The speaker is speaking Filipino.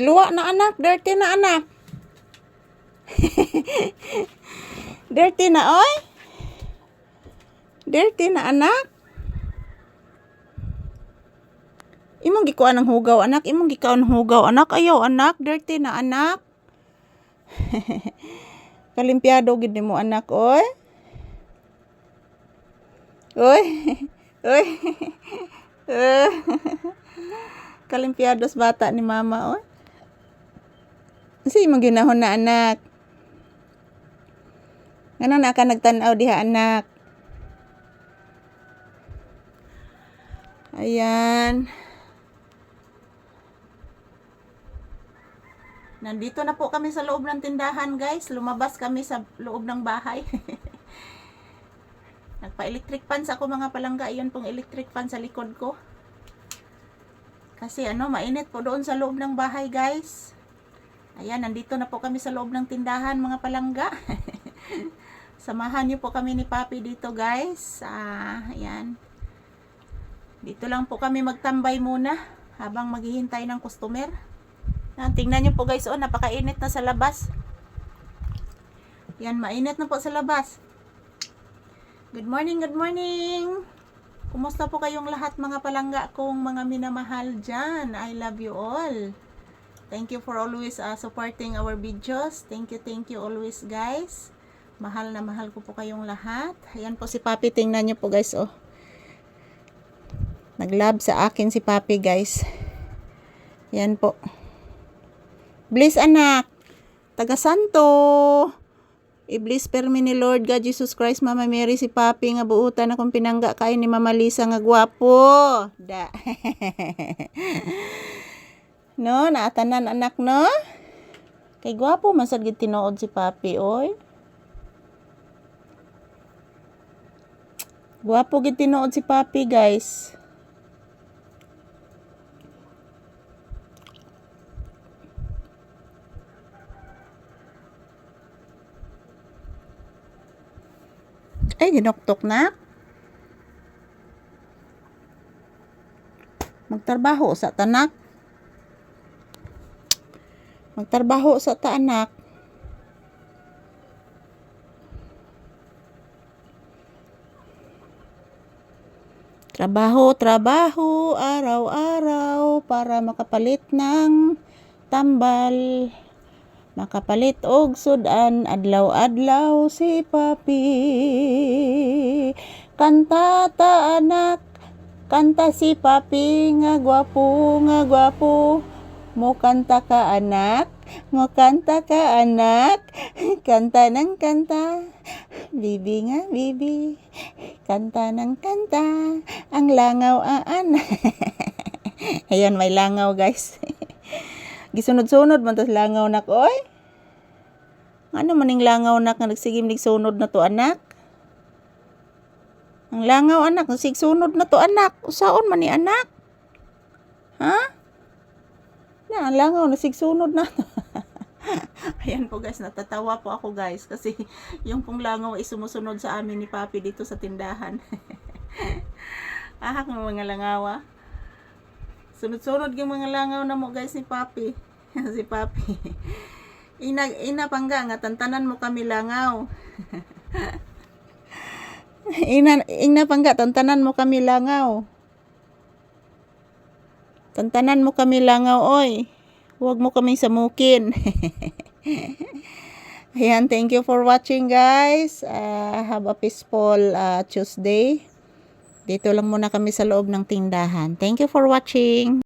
Luwa na anak, dirty na anak. dirty na oy. Dirty na anak. Imong gikuan ng hugaw anak, imong gikuan ng hugaw anak. Ayaw anak, dirty na anak. Kalimpiado gid mo anak oy. Oy. Oy. Kalimpiados bata ni mama oy. Kasi imong ginahon na anak. Ngano na ka nagtan-aw diha anak? Ayan. Nandito na po kami sa loob ng tindahan, guys. Lumabas kami sa loob ng bahay. Nagpa-electric fan ako mga palangga. Iyon pong electric fan sa likod ko. Kasi ano, mainit po doon sa loob ng bahay, guys. Ayan, nandito na po kami sa loob ng tindahan, mga palangga. Samahan niyo po kami ni Papi dito, guys. Ah, ayan. Dito lang po kami magtambay muna habang maghihintay ng customer. Yan, tingnan niyo po guys, oh, napakainit na sa labas. Yan, mainit na po sa labas. Good morning, good morning. Kumusta po kayong lahat mga palangga kong mga minamahal dyan? I love you all. Thank you for always uh, supporting our videos. Thank you, thank you always guys. Mahal na mahal ko po kayong lahat. Ayan po si Papi, tingnan niyo po guys, oh. Nag-love sa akin si Papi, guys. Yan po. Bless anak. Taga Santo. I-bless permi ni Lord God Jesus Christ, Mama Mary, si Papi nga buutan akong pinangga kay ni Mama Lisa nga gwapo. Da. no, naatanan anak no? Kay gwapo man sad gid tinuod si Papi, oy. Gwapo gid tinuod si Papi, guys. Ay, ginoktok na. Magtrabaho sa tanak. Magtrabaho sa taanak. Trabaho, trabaho, araw-araw para makapalit ng tambal. Makapalit og sudan adlaw-adlaw si papi. Kanta ta anak, kanta si papi nga gwapo nga gwapo. Mo kanta ka anak, mo kanta ka anak, kanta ng kanta. Bibi nga bibi, kanta ng kanta, ang langaw aan. Ayan, may langaw guys. Gisunod-sunod man tas langaw nak oy. Ano maning langaw nak nga nagsigim sunod na to anak? Ang langaw anak nagsigsunod na to anak. Usaon man ni anak? Ha? Na, ang langaw nagsigsunod na. Ayan po guys, natatawa po ako guys kasi yung pong langaw ay sumusunod sa amin ni Papi dito sa tindahan. Ahak ng mga langawa. Sunod-sunod yung mga langaw na mo guys ni Papi. si Papi. Ina, ina pangga nga tantanan mo kami langaw. ina, ina pangga tantanan mo kami langaw. Tantanan mo kami langaw oy. Huwag mo kaming samukin. Ayan, thank you for watching guys. Uh, have a peaceful uh, Tuesday. Dito lang muna kami sa loob ng tindahan. Thank you for watching.